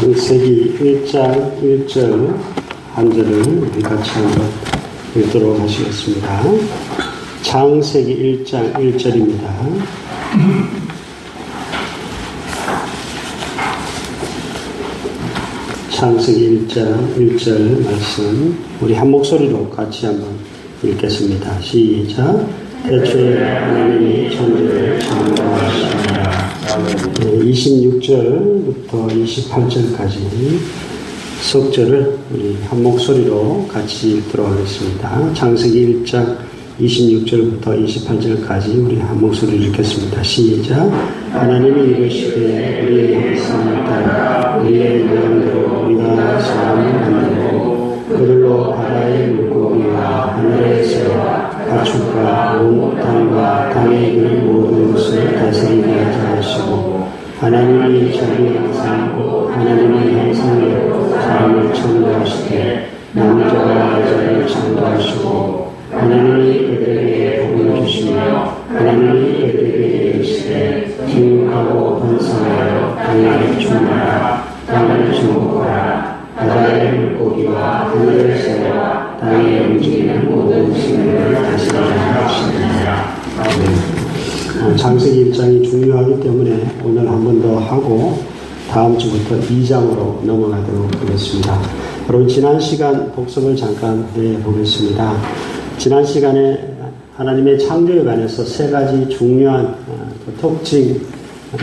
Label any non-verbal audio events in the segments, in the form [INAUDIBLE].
창세기 1장 1절 한 절을 우리 같이 한번 읽도록 하시겠습니다. 창세기 1장 1절입니다. 창세기 1장 1절 말씀 우리 한 목소리로 같이 한번 읽겠습니다. 시작. 대초에 하나님이 천지를. 26절부터 28절까지 석절을 우리 한 목소리로 같이 읽도록 하겠습니다. 창세기 1장 26절부터 28절까지 우리 한 목소리를 읽겠습니다. 시작. 하나님이 이르시되 우리의 형상을 따라 우리의 모양대로 우리가 사람을 만들고 그들로 바다의 물고기와 하늘의 새와 가축과 온 땅과 땅에 있는 모든 것을 다스리게 하시고 하나님이 자기 형상고 하나님의 형상으로 사람을 창조하시되 남자와 여자를 창조하시고 하나님이 그들에게 복을 주시며 하나님이 그들에게 이르시되 기능하고 번성하여 땅에 충만하라. 땅을 정복 장세기 1장이 중요하기 때문에 오늘 한 번 더 하고 다음 주부터 2장으로 넘어가도록 하겠습니다. 여러분 지난 시간 복습을 잠깐 해 보겠습니다. 지난 시간에 하나님의 창조에 관해서 세 가지 중요한 특징,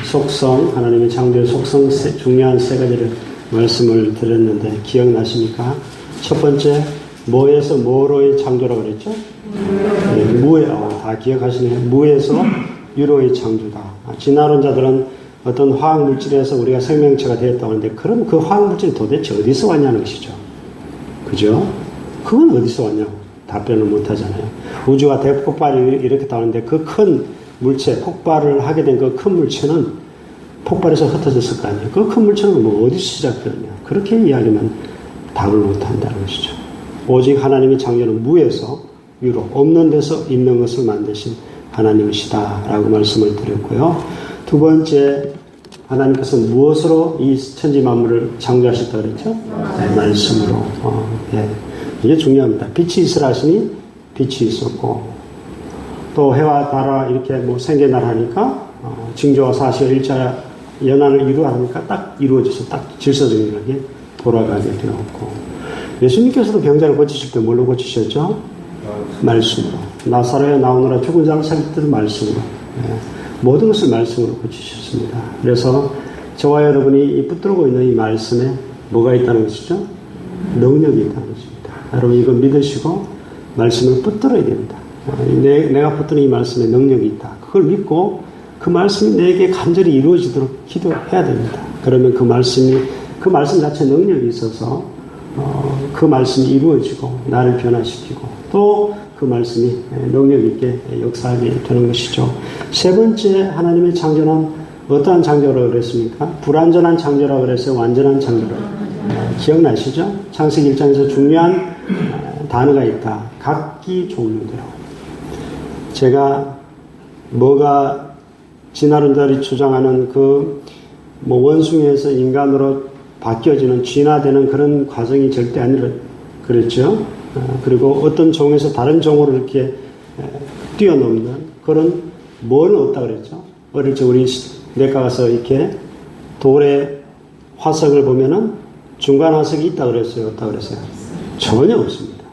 속성, 하나님의 창조의 속성 중요한 세 가지를 말씀을 드렸는데 기억나십니까? 첫 번째 뭐에서 뭐로의 창조라고 그랬죠? 네, 무에 어, 다 기억하시네요. 무에서 유로의 창조다. 진화론 자들은 어떤 화학 물질에서 우리가 생명체가 되었다고 하는데 그럼 그 화학 물질이 도대체 어디서 왔냐는 것이죠. 그죠? 그건 어디서 왔냐고 답변을 못 하잖아요. 우주가 대폭발이 이렇게 나오는데 그 큰 물체, 폭발을 하게 된 그 큰 물체는 폭발해서 흩어졌을 거 아니에요. 그 큰 물체는 뭐 어디서 시작되느냐. 그렇게 이야기하면 답을 못 한다는 것이죠. 오직 하나님의 창조는 무에서 유로, 없는 데서 있는 것을 만드신 하나님이시다. 라고 말씀을 드렸고요. 두 번째, 하나님께서 무엇으로 이 천지 만물을 창조하셨다 그랬죠? 네, 말씀으로. 어, 예. 이게 중요합니다. 빛이 있으라 하시니 빛이 있었고, 또 해와 달아 이렇게 뭐 생겨날 하니까, 어, 징조와 사실 일자 연안을 이루어 하니까 딱 이루어져서 딱 질서정연하게 돌아가게 되었고, 예수님께서도 병자를 고치실 때 뭘로 고치셨죠? 말씀으로. 나사로에 나오느라 죽은 살릴 때도 말씀으로. 예. 모든 것을 말씀으로 고치셨습니다. 그래서 저와 여러분이 이 붙들고 있는 이 말씀에 뭐가 있다는 것이죠? 능력이 있다는 것입니다. 여러분 이거 믿으시고 말씀을 붙들어야 됩니다. 내, 내가 붙드는 이 말씀에 능력이 있다. 그걸 믿고 그 말씀이 내게 간절히 이루어지도록 기도해야 됩니다. 그러면 그 말씀이 그 말씀 자체 능력이 있어서 어, 그 말씀이 이루어지고 나를 변화시키고 또 그 말씀이 능력 있게 역사하게 되는 것이죠. 세 번째 하나님의 창조는 어떠한 창조라고 그랬습니까? 불완전한 창조라고 그랬어요. 완전한 창조라고. 기억나시죠? 창세기 1장에서 중요한 단어가 있다. 각기 종류대로. 제가 뭐가 진화론자들이 주장하는 그 뭐 원숭이에서 인간으로 바뀌어지는 진화되는 그런 과정이 절대 아니라 그랬죠. 그리고 어떤 종에서 다른 종으로 이렇게 뛰어넘는 그런 뭘 없다 그랬죠. 어릴 적 우리 내과 가서 이렇게 돌에 화석을 보면은 중간 화석이 있다 그랬어요. 없다 그랬어요. 전혀 없습니다.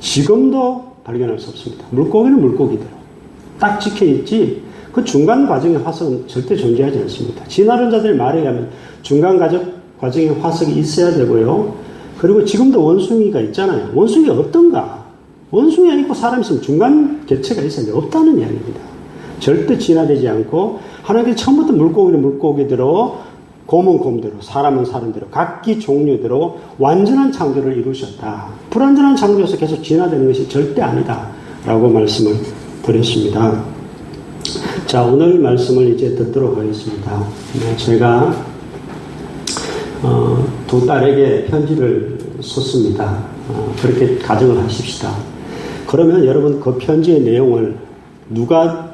지금도 발견할 수 없습니다. 물고기는 물고기대로 딱 찍혀 있지 그 중간 과정의 화석은 절대 존재하지 않습니다. 진화론자들 말에 의하면 중간 과정의 화석이 있어야 되고요. 그리고 지금도 원숭이가 있잖아요. 원숭이가 없던가? 원숭이가 있고 사람이 있으면 중간 개체가 돼. 없다는 이야기입니다. 절대 진화되지 않고 하나님께 처음부터 물고기는 물고기대로 곰은 곰대로 사람은 사람대로 각기 종류대로 완전한 창조를 이루셨다. 불완전한 창조에서 계속 진화되는 것이 절대 아니다. 라고 말씀을 드렸습니다. 자, 오늘 말씀을 이제 듣도록 하겠습니다. 제가 어, 두 딸에게 편지를 썼습니다. 어, 그렇게 가정을 하십시다. 그러면 여러분 그 편지의 내용을 누가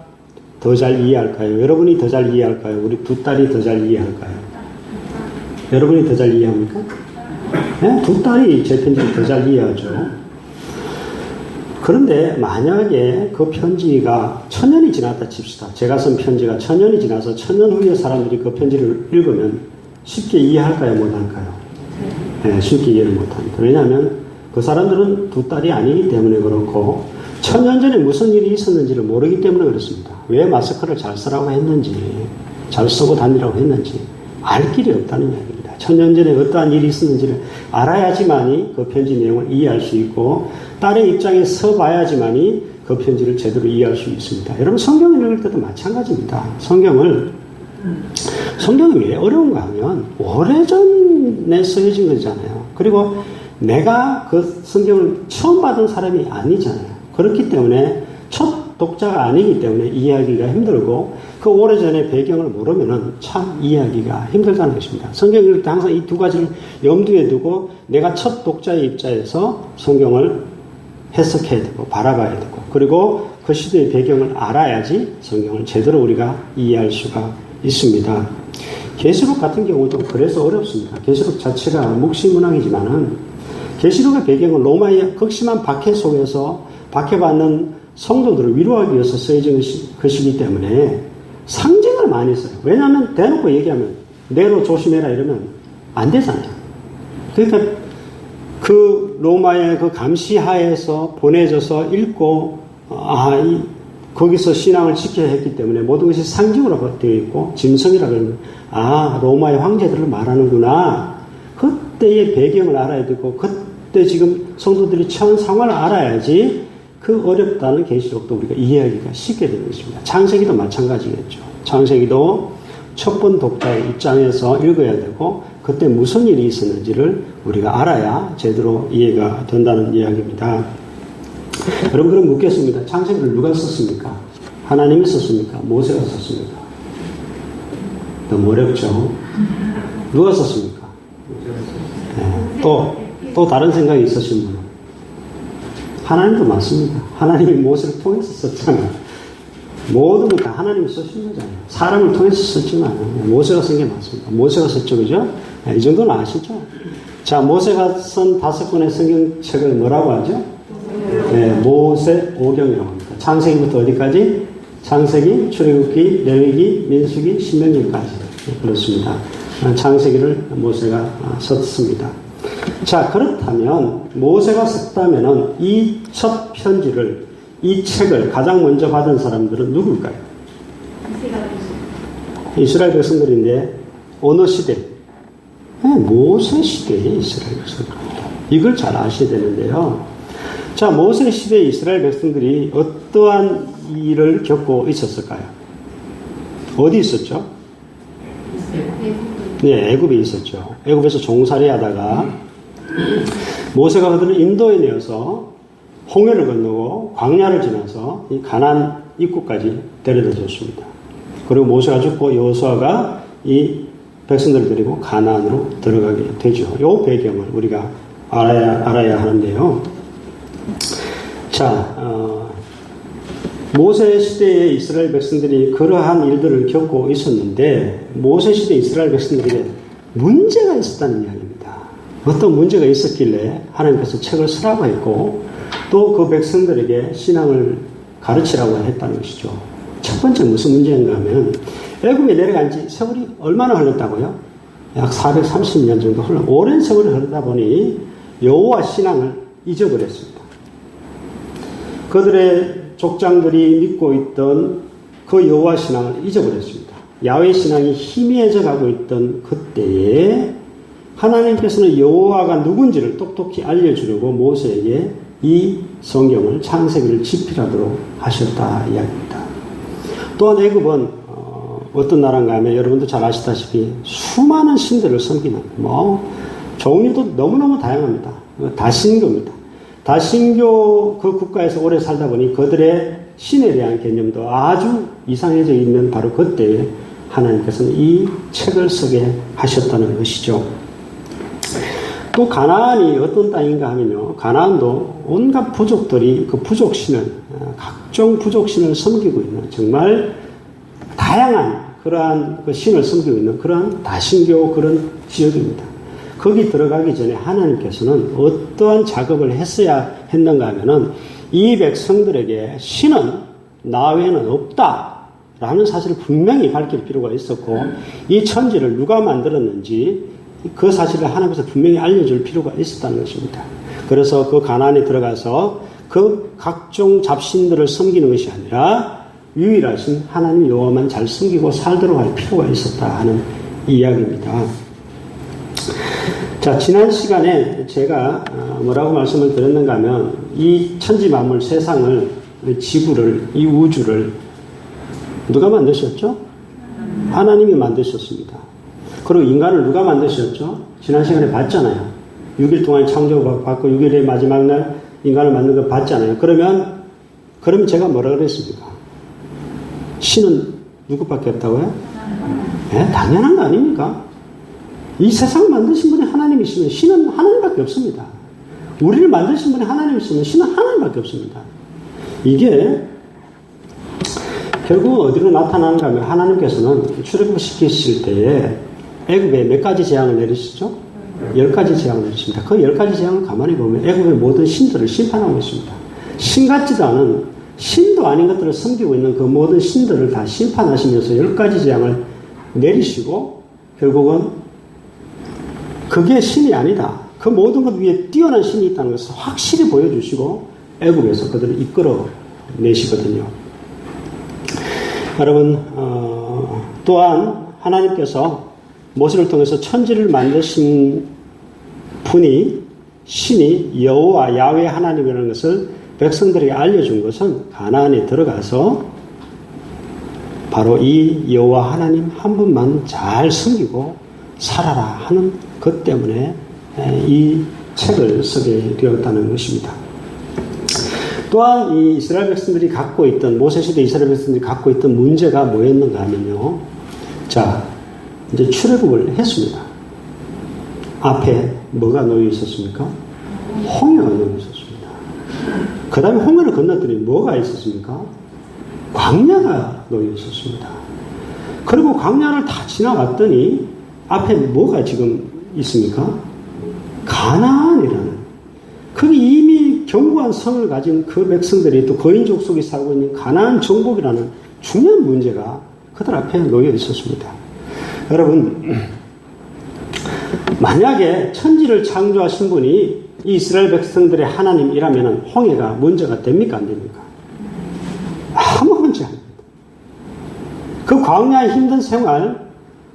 더 잘 이해할까요? 여러분이 더 잘 이해할까요? 우리 두 딸이 더 잘 이해할까요? 여러분이 더 잘 이해합니까? 네? 두 딸이 제 편지를 더 잘 이해하죠. 그런데 만약에 그 편지가 천 년이 지났다 칩시다. 제가 쓴 편지가 천 년이 지나서 천 년 후에 사람들이 그 편지를 읽으면 쉽게 이해할까요? 못할까요? 네, 쉽게 이해를 못합니다. 왜냐하면 그 사람들은 두 딸이 아니기 때문에 그렇고 천년 전에 무슨 일이 있었는지를 모르기 때문에 그렇습니다. 왜 마스크를 잘 쓰라고 했는지, 잘 쓰고 다니라고 했는지 알 길이 없다는 이야기입니다. 천년 전에 어떠한 일이 있었는지를 알아야지만이 그 편지 내용을 이해할 수 있고 딸의 입장에 서봐야지만이 그 편지를 제대로 이해할 수 있습니다. 여러분 성경을 읽을 때도 마찬가지입니다. 성경을 성경이 왜 어려운가 하면 오래전에 쓰여진 거잖아요. 그리고 내가 그 성경을 처음 받은 사람이 아니잖아요. 그렇기 때문에 첫 독자가 아니기 때문에 이해하기가 힘들고 그 오래전의 배경을 모르면은 참 이해하기가 힘들다는 것입니다. 성경 읽을 때 항상 이 두 가지를 염두에 두고 내가 첫 독자의 입장에서 성경을 해석해야 되고 바라봐야 되고 그리고 그 시대의 배경을 알아야지 성경을 제대로 우리가 이해할 수가 있습니다. 계시록 같은 경우도 그래서 어렵습니다. 계시록 자체가 묵시문학이지만은 계시록의 배경은 로마의 극심한 박해 속에서 박해받는 성도들을 위로하기 위해서 쓰여진 것이기 때문에 상징을 많이 써요. 왜냐하면 대놓고 얘기하면 내로 조심해라 이러면 안 되잖아요. 그러니까 그 로마의 그 감시하에서 보내져서 읽고 아, 이, 거기서 신앙을 지켜야 했기 때문에 모든 것이 상징으로 되어 있고 짐승이라 그러면 아 로마의 황제들을 말하는구나. 그때의 배경을 알아야 되고 그때 지금 성도들이 처한 상황을 알아야지 그 어렵다는 계시록도 우리가 이해하기가 쉽게 되는 것입니다. 창세기도 마찬가지겠죠. 창세기도 첫 번 독자의 입장에서 읽어야 되고 그때 무슨 일이 있었는지를 우리가 알아야 제대로 이해가 된다는 이야기입니다. 여러분 그럼 묻겠습니다. 창세기를 누가 썼습니까? 하나님이 썼습니까? 모세가 썼습니까? 너무 어렵죠. 누가 썼습니까? 네. 또, 또 다른 생각이 있으신 분은? 하나님도 맞습니다. 하나님이 모세를 통해서 썼잖아요. 모든 걸 다 하나님이 쓰신 거잖아요. 사람을 통해서 썼지만 모세가 쓴 게 맞습니다. 모세가 썼죠, 그죠? 이 정도는 아시죠? 자, 모세가 쓴 다섯 권의 성경책을 뭐라고 하죠? 네, 모세 오경이라고 합니다. 창세기부터 어디까지? 창세기, 출애굽기, 레위기, 민수기, 신명기까지 네, 그렇습니다. 창세기를 모세가 썼습니다. 자, 그렇다면 모세가 썼다면은 이 첫 편지를 이 책을 가장 먼저 받은 사람들은 누굴까요? 이스라엘 백성들인데 어느 시대? 네, 모세 시대의 이스라엘 백성들입니다. 이걸 잘 아셔야 되는데요. 자, 모세 시대의 이스라엘 백성들이 어떠한 일을 겪고 있었을까요? 어디 있었죠? 네, 애굽에 있었죠. 애굽에서 종살이 하다가 모세가 그들을 인도에 내어서 홍해를 건너고 광야를 지나서 이 가난 입구까지 데려다 줬습니다. 그리고 모세가 죽고 여호수아가 이 백성들을 데리고 가나안으로 들어가게 되죠. 이 배경을 우리가 알아야 알아야 하는데요. 자, 어, 모세 시대의 이스라엘 백성들이 그러한 일들을 겪고 있었는데 모세 시대 이스라엘 백성들에게 문제가 있었다는 이야기입니다. 어떤 문제가 있었길래 하나님께서 책을 쓰라고 했고 또 그 백성들에게 신앙을 가르치라고 했다는 것이죠. 첫 번째 무슨 문제인가 하면 애굽에 내려간 지 세월이 얼마나 흘렀다고요? 약 430년 정도 흘러 오랜 세월이 흐르다 보니 여호와 신앙을 잊어버렸습니다. 그들의 족장들이 믿고 있던 그 여호와 신앙을 잊어버렸습니다. 야외 신앙이 희미해져 가고 있던 그때에 하나님께서는 여호와가 누군지를 똑똑히 알려주려고 모세에게 이 성경을 창세기를 집필하도록 하셨다 이야기입니다. 또한 애굽은 어, 떤 나라인가 하면 여러분도 잘 아시다시피 수많은 신들을 섬기는 뭐 종류도 너무너무 다양합니다. 다신교입니다. 다신교 그 국가에서 오래 살다 보니 그들의 신에 대한 개념도 아주 이상해져 있는 바로 그때에 하나님께서는 이 책을 쓰게 하셨다는 것이죠. 또 가나안이 어떤 땅인가 하면요. 가나안도 온갖 부족들이 그 부족신을 어, 각종 부족신을 섬기고 있는 정말 다양한 그러한 그 신을 섬기고 있는 그러한 다신교 그런 지역입니다. 거기 들어가기 전에 하나님께서는 어떠한 작업을 했어야 했는가 하면은 이 백성들에게 신은 나 외에는 없다. 라는 사실을 분명히 밝힐 필요가 있었고, 이 천지를 누가 만들었는지 그 사실을 하나님께서 분명히 알려줄 필요가 있었다는 것입니다. 그래서 그 가난에 들어가서 그 각종 잡신들을 섬기는 것이 아니라 유일하신 하나님 여호와만 잘 섬기고 살도록 할 필요가 있었다 하는 이야기입니다. 자, 지난 시간에 제가 어, 뭐라고 말씀을 드렸는가 하면 이 천지 만물 세상을 지구를 이 우주를 누가 만드셨죠? 하나님이 만드셨습니다. 그리고 인간을 누가 만드셨죠? 지난 시간에 봤잖아요. 6일 동안 창조받고 6일의 마지막 날 인간을 만든 거 봤잖아요. 그러면, 그러면 제가 뭐라 그랬습니까? 신은 누구밖에 없다고요? 네, 당연한 거 아닙니까? 이 세상을 만드신 분이 하나님이시면 신은 하나님밖에 없습니다. 우리를 만드신 분이 하나님이시면 신은 하나님밖에 없습니다. 이게 결국 어디로 나타나는가 하면 하나님께서는 출애굽시키실 때에 애굽에 몇 가지 재앙을 내리시죠? 열 가지 재앙을 내리십니다. 그 열 가지 재앙을 가만히 보면 애굽의 모든 신들을 심판하고 있습니다. 신 같지도 않은 신도 아닌 것들을 섬기고 있는 그 모든 신들을 다 심판하시면서 열 가지 재앙을 내리시고 결국은 그게 신이 아니다. 그 모든 것 위에 뛰어난 신이 있다는 것을 확실히 보여주시고 애굽에서 그들을 이끌어 내시거든요. 여러분 어, 또한 하나님께서 모세를 통해서 천지를 만드신 분이 신이 여호와 야외 하나님이라는 것을 백성들에게 알려준 것은 가나안에 들어가서 바로 이 여호와 하나님 한 분만 잘 섬기고 살아라 하는 것 때문에 이 책을 쓰게 되었다는 것입니다. 또한 이 이스라엘 백성들이 갖고 있던 모세 시대 이스라엘 백성들이 갖고 있던 문제가 뭐였는가 하면요. 자, 이제 출애굽을 했습니다. 앞에 뭐가 놓여 있었습니까? 홍해가 놓여 있었습니다. 그 다음에 홍해를 건넜더니 뭐가 있었습니까? 광야가 놓여 있었습니다. 그리고 광야를 다 지나갔더니 앞에 뭐가 지금 있습니까? 가나안이라는 거기 이미 견고한 성을 가진 그 백성들이 또 거인족 속에 살고 있는 가나안 정복이라는 중요한 문제가 그들 앞에 놓여 있었습니다. 여러분, 만약에 천지를 창조하신 분이 이스라엘 백성들의 하나님이라면 홍해가 문제가 됩니까? 안 됩니까? 아무 문제 아닙니다. 그 광야의 힘든 생활,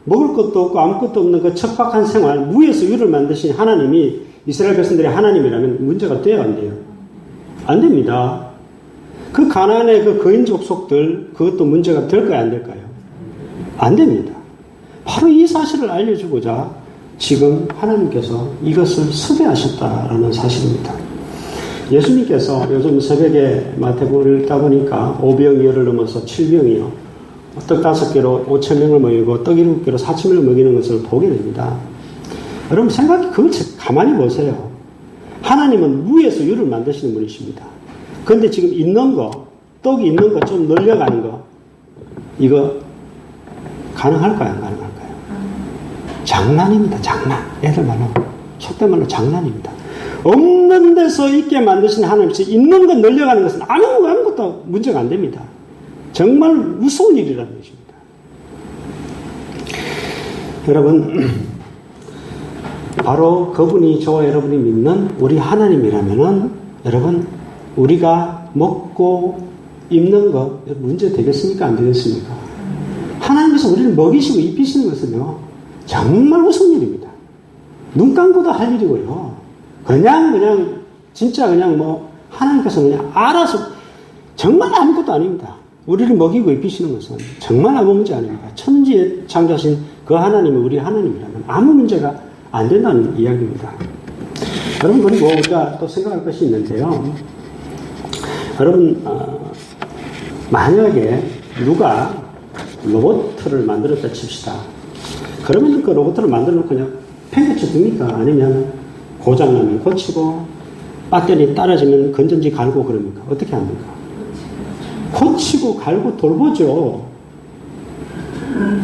먹을 것도 없고 아무것도 없는 그 척박한 생활, 무에서 유를 만드신 하나님이 이스라엘 백성들의 하나님이라면 문제가 돼야 안 돼요? 안 됩니다. 그 가난의 그 거인족 속들, 그것도 문제가 될까요? 안 될까요? 안 됩니다. 바로 이 사실을 알려주고자 지금 하나님께서 이것을 섭외하셨다라는 사실입니다. 예수님께서 요즘 새벽에 마태복음을 읽다 보니까 오병이어를 넘어서 칠병이요. 떡 다섯 개로 오천 명을 먹이고 떡 일곱 개로 사천 명을 먹이는 것을 보게 됩니다. 여러분 생각해 그걸 가만히 보세요. 하나님은 무에서 유를 만드시는 분이십니다. 그런데 지금 있는 거, 떡이 있는 거 좀 늘려가는 거, 이거 가능할까요? 안 가능할까요? 장난입니다. 장난. 애들 말로, 속된 말로 장난입니다. 없는 데서 있게 만드신 하나님께서 있는 거 늘려가는 것은 아무, 아무것도 문제가 안 됩니다. 정말 무서운 일이라는 것입니다. 여러분, [CLEARS THROAT] 바로 그분이 저와 여러분이 믿는 우리 하나님이라면은 여러분, 우리가 먹고 입는 것 문제 되겠습니까? 안 되겠습니까? 하나님께서 우리를 먹이시고 입히시는 것은요, 정말 무서운 일입니다. 눈 감고도 할 일이고요. 그냥, 그냥, 진짜 그냥 뭐, 하나님께서 그냥 알아서, 정말 아무것도 아닙니다. 우리를 먹이고 입히시는 것은 정말 아무 문제 아닙니다. 천지에 창조하신 그 하나님이 우리 하나님이라면 아무 문제가 안 된다는 이야기입니다. 여러분, 그리고 우리가 또 생각할 것이 있는데요. 여러분, 어, 만약에 누가 로봇을 만들었다 칩시다. 그러면 그 로봇을 만들어 놓고 그냥 팽개쳐 둡니까? 아니면 고장나면 고치고 배터리 떨어지면 건전지 갈고 그럽니까? 어떻게 합니까? 고치고 갈고 돌보죠.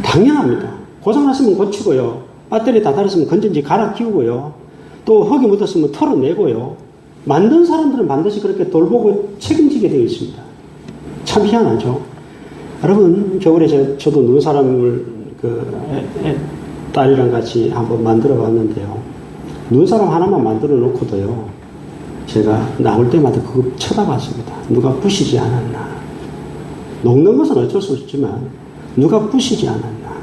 당연합니다. 고장났으면 고치고요. 배터리 다 달았으면 건전지 갈아 끼우고요. 또 흙이 묻었으면 털어내고요. 만든 사람들은 반드시 그렇게 돌보고 책임지게 되어 있습니다. 참 희한하죠. 여러분 겨울에 저, 저도 눈 사람을 그 애, 애, 딸이랑 같이 한번 만들어 봤는데요. 눈 사람 하나만 만들어 놓고도요. 제가 나올 때마다 그거 쳐다봤습니다. 누가 부시지 않았나. 녹는 것은 어쩔 수 없지만 누가 부시지 않았나.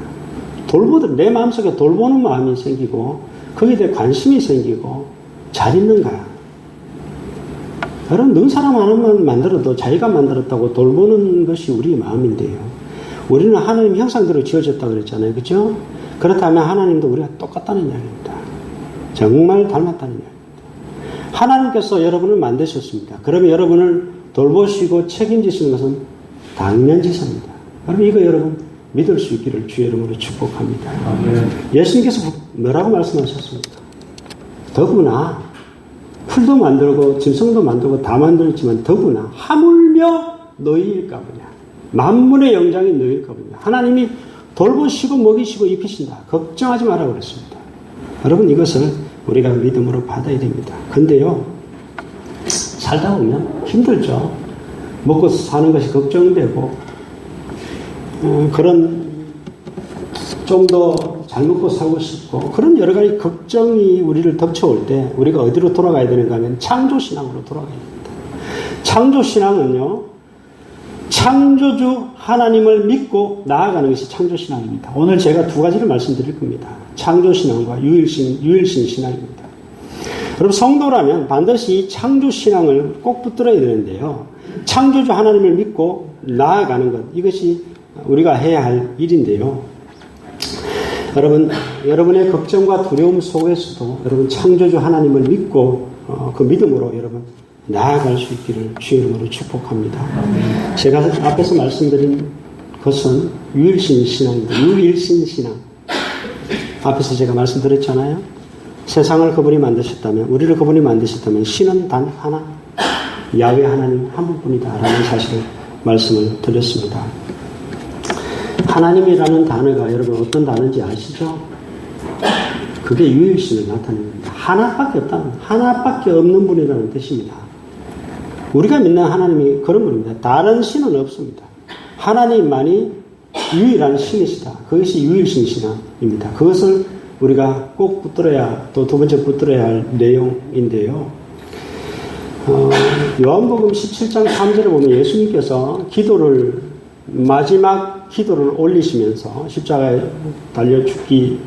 돌보들 내 마음속에 돌보는 마음이 생기고 거기에 대해 관심이 생기고 잘 있는가. 여러분 눈사람 하나만 만들어도 자기가 만들었다고 돌보는 것이 우리 마음인데요. 우리는 하나님 형상대로 지어졌다 그랬잖아요. 그죠? 그렇다면 하나님도 우리가 똑같다는 이야기입니다. 정말 닮았다는 이야기입니다. 하나님께서 여러분을 만드셨습니다. 그러면 여러분을 돌보시고 책임지시는 것은 당연지사입니다. 여러분 이거 여러분 믿을 수 있기를 주의 이름으로 축복합니다. 예수님께서 뭐라고 말씀하셨습니까? 더구나 풀도 만들고 짐승도 만들고 다 만들었지만 더구나 하물며 너희일까 보냐. 만문의 영장이 너희일까 보냐. 하나님이 돌보시고 먹이시고 입히신다. 걱정하지 마라 그랬습니다. 여러분 이것을 우리가 믿음으로 받아야 됩니다. 근데요, 살다 보면 힘들죠. 먹고 사는 것이 걱정되고, 어, 그런 좀 더 잘 먹고 살고 싶고, 그런 여러 가지 걱정이 우리를 덮쳐올 때, 우리가 어디로 돌아가야 되는가 하면 창조신앙으로 돌아가야 됩니다. 창조신앙은요, 창조주 하나님을 믿고 나아가는 것이 창조신앙입니다. 오늘 제가 두 가지를 말씀드릴 겁니다. 창조신앙과 유일신, 유일신 신앙입니다. 여러분, 성도라면 반드시 창조신앙을 꼭 붙들어야 되는데요. 창조주 하나님을 믿고 나아가는 것, 이것이 우리가 해야 할 일인데요. 여러분, 여러분의 걱정과 두려움 속에서도 여러분 창조주 하나님을 믿고 어, 그 믿음으로 여러분 나아갈 수 있기를 주의 이름으로 축복합니다. 제가 앞에서 말씀드린 것은 유일신 신앙입니다. 유일신 신앙. 앞에서 제가 말씀드렸잖아요. 세상을 그분이 만드셨다면, 우리를 그분이 만드셨다면, 신은 단 하나, 야외 하나님 한 분뿐이다. 라는 사실을 말씀을 드렸습니다. 하나님이라는 단어가 여러분 어떤 단어인지 아시죠? 그게 유일신을 나타냅니다. 하나밖에 없다. 하나밖에 없는 분이라는 뜻입니다. 우리가 믿는 하나님이 그런 분입니다. 다른 신은 없습니다. 하나님만이 유일한 신이시다. 그것이 유일신 신앙입니다. 그것을 우리가 꼭 붙들어야 또 두 번째 붙들어야 할 내용인데요. 어, 요한복음 17장 3절에 보면 예수님께서 기도를 마지막 기도를 올리시면서 십자가에 달려 죽기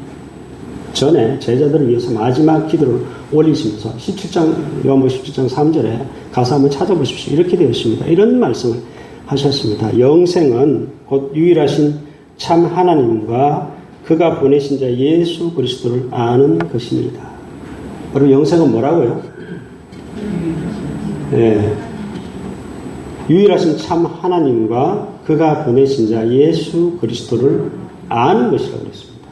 전에 제자들을 위해서 마지막 기도를 올리시면서 17장 요한복음 17장 3절에 가서 한번 찾아보십시오. 이렇게 되어 있습니다. 이런 말씀을 하셨습니다. 영생은 곧 유일하신 참 하나님과 그가 보내신 자 예수 그리스도를 아는 것입니다. 여러분 영생은 뭐라고요? 네. 유일하신 참 하나님과 그가 보내신 자 예수 그리스도를 아는 것이라고 그랬습니다.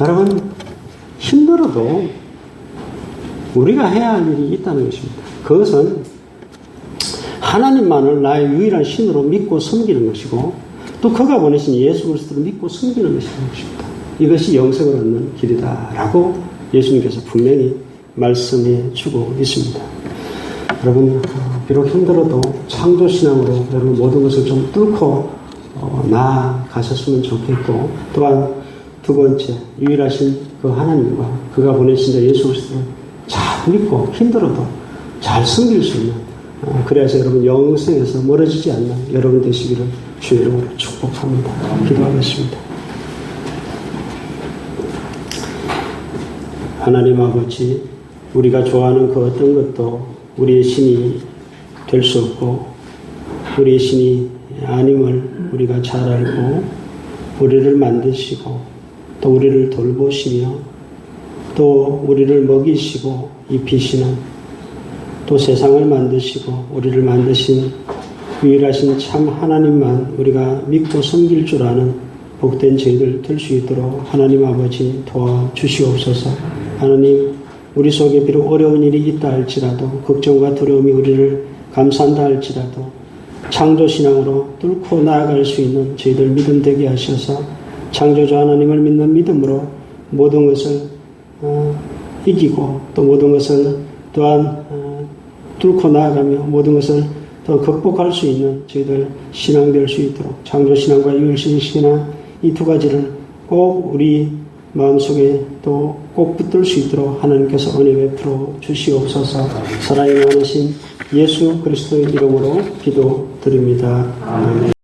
여러분 힘들어도 우리가 해야 할 일이 있다는 것입니다. 그것은 하나님만을 나의 유일한 신으로 믿고 섬기는 것이고 또 그가 보내신 예수 그리스도를 믿고 섬기는 것입니다. 이것이 영생을 얻는 길이다라고 예수님께서 분명히 말씀해 주고 있습니다. 여러분 비록 힘들어도 창조 신앙으로 여러분 모든 것을 좀 뚫고 어, 나아가셨으면 좋겠고 또한 두 번째 유일하신 그 하나님과 그가 보내신 자 예수 그리스도를 잘 믿고 힘들어도 잘 섬길 수 있는 어, 그래서 여러분 영생에서 멀어지지 않는 여러분 되시기를 주의 이름으로 축복합니다. 기도하겠습니다. 하나님 아버지 우리가 좋아하는 그 어떤 것도 우리의 신이 될 수 없고 우리의 신이 아님을 우리가 잘 알고 우리를 만드시고 또 우리를 돌보시며 또 우리를 먹이시고 입히시는 또 세상을 만드시고 우리를 만드신 유일하신 참 하나님만 우리가 믿고 섬길 줄 아는 복된 저희들 될 수 있도록 하나님 아버지 도와주시옵소서. 하나님 우리 속에 비록 어려운 일이 있다 할지라도 걱정과 두려움이 우리를 감싼다 할지라도 창조신앙으로 뚫고 나아갈 수 있는 저희들 믿음 되게 하셔서 창조주 하나님을 믿는 믿음으로 모든 것을 어, 이기고 또 모든 것을 또한 어, 뚫고 나아가며 모든 것을 더 극복할 수 있는 저희들 신앙 될 수 있도록 창조신앙과 유일신신앙 이 두 가지를 꼭 우리 마음속에 또 꼭 붙들 수 있도록 하나님께서 은혜 베풀어 주시옵소서 사랑이 많으신 예수 그리스도의 이름으로 기도드립니다. 아멘.